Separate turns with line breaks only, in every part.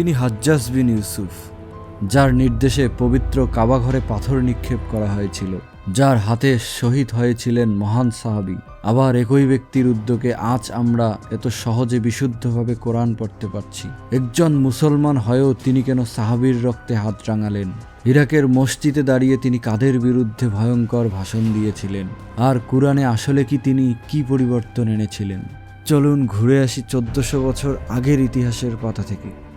তিনি হাজ্জাজ বিন ইউসুফ, যার নির্দেশে পবিত্র কাবাঘরে পাথর নিক্ষেপ করা হয়েছিল, যার হাতে শহীদ হয়েছিলেন মহান সাহাবি। আবার একই ব্যক্তির উদ্যোগে আজ আমরা এত সহজে বিশুদ্ধভাবে কোরআন পড়তে পারছি। একজন মুসলমান হয়েও তিনি কেন সাহাবির রক্তে হাত রাঙালেন? ইরাকের মসজিদে দাঁড়িয়ে তিনি কাদের বিরুদ্ধে ভয়ঙ্কর ভাষণ দিয়েছিলেন? আর কোরআনে আসলে কি তিনি কি পরিবর্তন এনেছিলেন? চলুন ঘুরে আসি চোদ্দশো বছর আগের ইতিহাসের পাতা থেকে।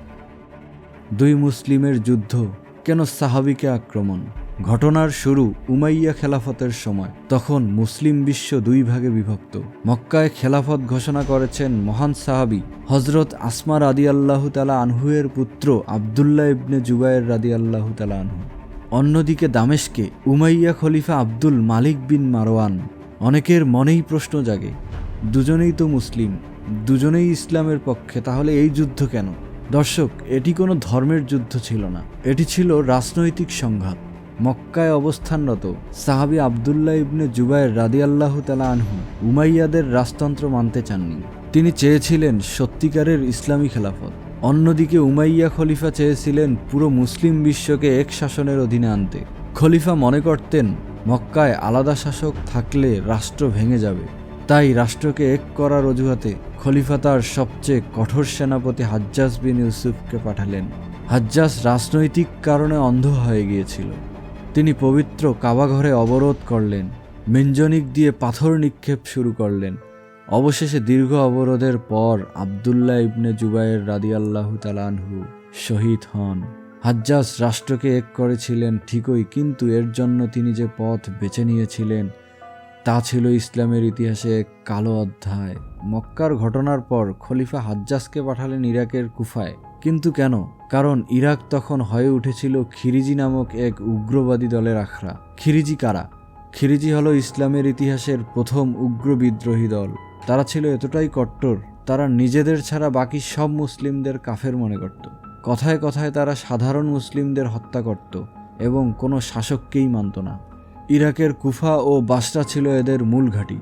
দুই মুসলিমের যুদ্ধ, কেন সাহাবিকে আক্রমণ? ঘটনার শুরু উমাইয়া খেলাফতের সময়। তখন মুসলিম বিশ্ব দুই ভাগে বিভক্ত। মক্কায় খেলাফত ঘোষণা করেছেন মহান সাহাবি হজরত আসমার রাদি আল্লাহ তালা আনহুয়ের পুত্র আবদুল্লাহ ইবনে জুবায়ের রাদি আল্লাহ তালা আনহু। অন্যদিকে দামেশকে উমাইয়া খলিফা আব্দুল মালিক বিন মারওয়ান। অনেকের মনেই প্রশ্ন জাগে, দুজনেই তো মুসলিম, দুজনেই ইসলামের পক্ষে, তাহলে এই যুদ্ধ কেন? দর্শক, এটি কোনো ধর্মের যুদ্ধ ছিল না। এটি ছিল রাজনৈতিক সংঘাত। মক্কায় অবস্থানরত সাহাবি আবদুল্লাহ ইবনে জুবায়ের রাদি আল্লাহ তালা আনহু উমাইয়াদের রাজতন্ত্র মানতে চাননি। তিনি চেয়েছিলেন সত্যিকারের ইসলামী খেলাফত। অন্যদিকে উমাইয়া খলিফা চেয়েছিলেন পুরো মুসলিম বিশ্বকে এক শাসনের অধীনে আনতে। খলিফা মনে করতেন, মক্কায় আলাদা শাসক থাকলে রাষ্ট্র ভেঙে যাবে। তাই রাষ্ট্রকে এক করার অজুহাতে খলিফা তার সবচেয়ে কঠোর সেনাপতি হাজ্জাজ বিন ইউসুফকে পাঠালেন। হাজ্জাজ রাজনৈতিক কারণে অন্ধ হয়ে গিয়েছিল। তিনি পবিত্র কাবাঘরে অবরোধ করলেন মেঞ্জনিক দিয়ে পাথর নিক্ষেপ শুরু করলেন। অবশেষে দীর্ঘ অবরোধের পর আবদুল্লাহ ইবনে জুবাইর রাদিয়াল্লাহু তালানহু শহীদ হন। হাজ্জাজ রাষ্ট্রকে এক করেছিলেন ঠিকই, কিন্তু এর জন্য তিনি যে পথ বেছে নিয়েছিলেন তা ছিল ইসলামের ইতিহাসে কালো অধ্যায়। মক্কার ঘটনার পর খলিফা হাজ্জাজকে পাঠালেন ইরাকের কুফায়। কিন্তু কেন? কারণ ইরাক তখন হয়ে উঠেছিল খিরিজি নামক এক উগ্রবাদী দলের আখড়া। খিরিজি কারা? খিরিজি হলো ইসলামের ইতিহাসের প্রথম উগ্র বিদ্রোহী দল। তারা ছিল এতটাই কট্টর, তারা নিজেদের ছাড়া বাকি সব মুসলিমদের কাফের মনে করত। কথায় কথায় তারা সাধারণ মুসলিমদের হত্যা করত এবং কোনো শাসককেই মানত না। ইরাকের কুফা ও বাসরা ছিল এদের মূল ঘাঁটি।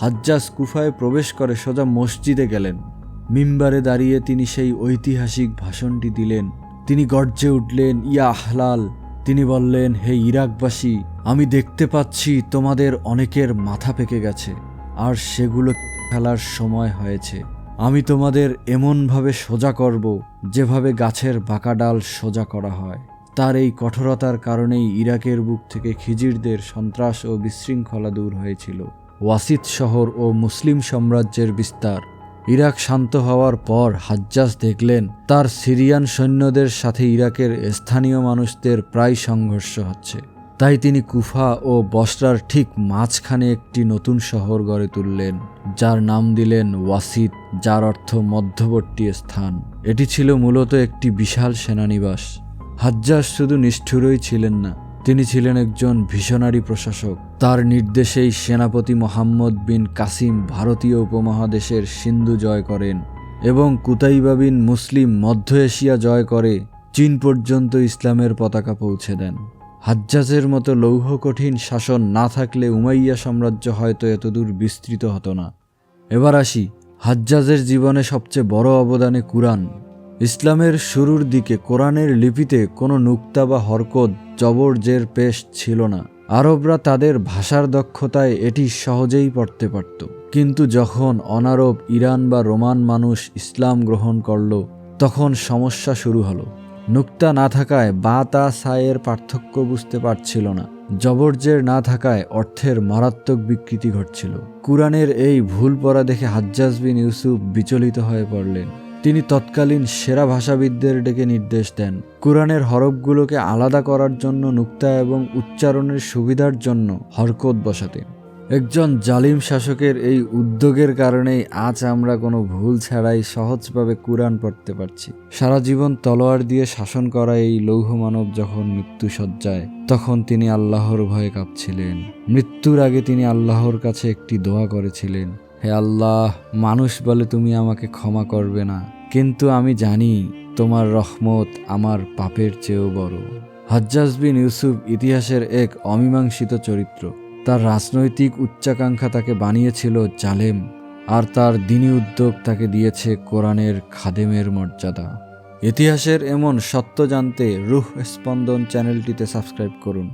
হাজ্জাজ কুফায় প্রবেশ করে সোজা মসজিদে গেলেন। মিম্বারে দাঁড়িয়ে তিনি সেই ঐতিহাসিক ভাষণটি দিলেন। তিনি গর্জে উঠলেন, ইয়া আহলাল। তিনি বললেন, হে ইরাকবাসী, আমি দেখতে পাচ্ছি তোমাদের অনেকের মাথা পেকে গেছে, আর সেগুলো ফেলার সময় হয়েছে। আমি তোমাদের এমনভাবে সোজা করব, যেভাবে গাছের বাঁকা ডাল সোজা করা হয়। তার এই কঠোরতার কারণেই ইরাকের বুক থেকে খিজিরদের সন্ত্রাস ও বিশৃঙ্খলা দূর হয়েছিল। ওয়াসিদ শহর ও মুসলিম সাম্রাজ্যের বিস্তার। ইরাক শান্ত হওয়ার পর হাজ্জাজ দেখলেন, তার সিরিয়ান সৈন্যদের সাথে ইরাকের স্থানীয় মানুষদের প্রায় সংঘর্ষ হচ্ছে। তাই তিনি কুফা ও বসরার ঠিক মাঝখানে একটি নতুন শহর গড়ে তুললেন, যার নাম দিলেন ওয়াসিদ যার অর্থ মধ্যবর্তী স্থান। এটি ছিল মূলত একটি বিশাল সেনানিবাস। হাজ্জাজ শুধু নিষ্ঠুরই ছিলেন না, তিনি ছিলেন একজন ভীষণারী প্রশাসক। তার নির্দেশেই সেনাপতি মোহাম্মদ বিন কাসিম ভারতীয় উপমহাদেশের সিন্ধু জয় করেন এবং কুতাইবা বিন মুসলিম মধ্য এশিয়া জয় করে চীন পর্যন্ত ইসলামের পতাকা পৌঁছে দেন। হাজ্জাজের মতো লৌহ কঠিন শাসন না থাকলে উমাইয়া সাম্রাজ্য হয়তো এতদূর বিস্তৃত হতো না। এবার আসি, হাজ্জাজের জীবনে সবচেয়ে বড় অবদানে কুরআন। ইসলামের শুরুর দিকে কোরআনের লিপিতে কোনো নুক্তা বা হরকত জবর জের পেশ ছিল না। আরবরা তাদের ভাষার দক্ষতায় এটি সহজেই পড়তে পারত। কিন্তু যখন অনারব ইরান বা রোমান মানুষ ইসলাম গ্রহণ করল, তখন সমস্যা শুরু হলো। নুক্তা না থাকায় বা তা সায়ের পার্থক্য বুঝতে পারছিল না। জবরজের না থাকায় অর্থের মারাত্মক বিকৃতি ঘটছিল। কুরআনের এই ভুল পড়া দেখে হাজ্জাজ বিন ইউসুফ বিচলিত হয়ে পড়লেন। তিনি তৎকালীন সেরা ভাষাবিদদের ডেকে নির্দেশ দেন। কোরআনের হরফগুলোকে আলাদা করার জন্য নুক্তা এবং উচ্চারণের সুবিধার জন্য হরকত বসাতেন। একজন জালিম শাসকের এই উদ্যোগের কারণেই আজ আমরা কোনো ভুল ছাড়াই সহজভাবে কোরআন পড়তে পারছি। সারা জীবন তলোয়ার দিয়ে শাসন করা এই লৌহ মানব যখন মৃত্যু সজ্জায় তখন তিনি আল্লাহর ভয়ে কাঁপছিলেন। মৃত্যুর আগে তিনি আল্লাহর কাছে একটি দোয়া করেছিলেন। হে আল্লাহ, মানুষ বলে তুমি আমাকে ক্ষমা করবে না। কিন্তু আমি জানি তোমার রহমত আমার পাপের চেয়েও বড়। হাজ্জাজ বিন ইউসুফ ইতিহাসের এক অমীমাংসিত চরিত্র। তার রাজনৈতিক উচ্চাকাঙ্ক্ষা তাকে বানিয়েছিল জালেম, আর তার দিনী উদ্যোগ তাকে দিয়েছে কোরআনের খাদেমের মর্যাদা। ইতিহাসের এমন সত্য জানতে রুহ স্পন্দন চ্যানেলটিতে সাবস্ক্রাইব করুন।